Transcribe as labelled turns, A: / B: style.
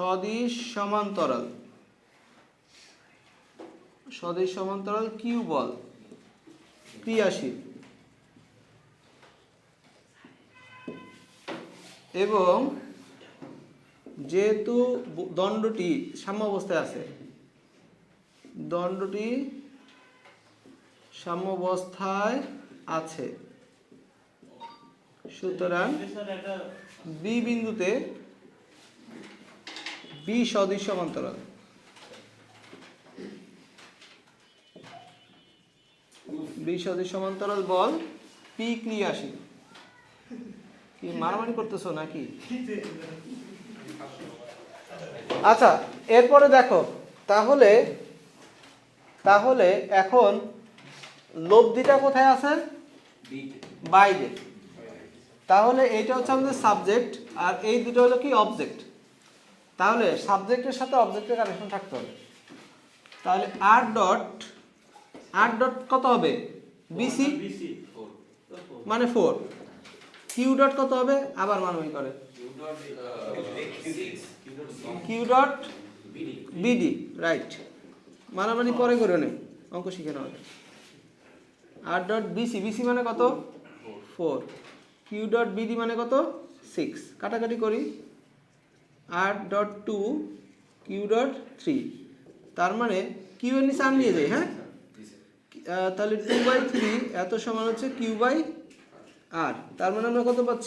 A: সদিশ সমান্তরাল। সদিশ সমান্তরাল কিউ বল? ক্রিয়াশীল এবং যেহেতু দণ্ডটি সাম্যাবস্থায় আছে দণ্ডটি সাম্যাবস্থায় আছে। সুতরাং বি বিন্দুতে বি সদৃশ সমান্তরাল। বি বল পি ক্রিয়াশীল। কি মারামারি করতেছো নাকি? আচ্ছা এরপরে দেখো, তাহলে তাহলে এখন লব্ধিটা কোথায় আছে? বাইরে। তাহলে এইটা হচ্ছে আমাদের সাবজেক্ট, আর এই দুটো হলো কি অবজেক্ট তাহলে সাবজেক্টের সাথে অবজেক্টের কানেকশন থাকতে হবে। তাহলে আর ডট আর ডট কত হবে? বিসি মানে ফোর কিউ ডট কত হবে? আবার মানবই করে। কিউ ডট বিডি রাইট মানামানি পরে করে নেই অঙ্ক শিখে নেওয়া। আর ডট বিসি বিসি মানে কত? ফোর কিউ ডট বিডি মানে কত? সিক্স কাটাকাটি করি। আর dot two Q dot three তার মানে কিউ এর নিচে আর নিয়ে যাই হ্যাঁ? তাহলে টু বাই থ্রি এত সমান হচ্ছে কিউ বাই আর তার মানে আমরা কত পাচ্ছি?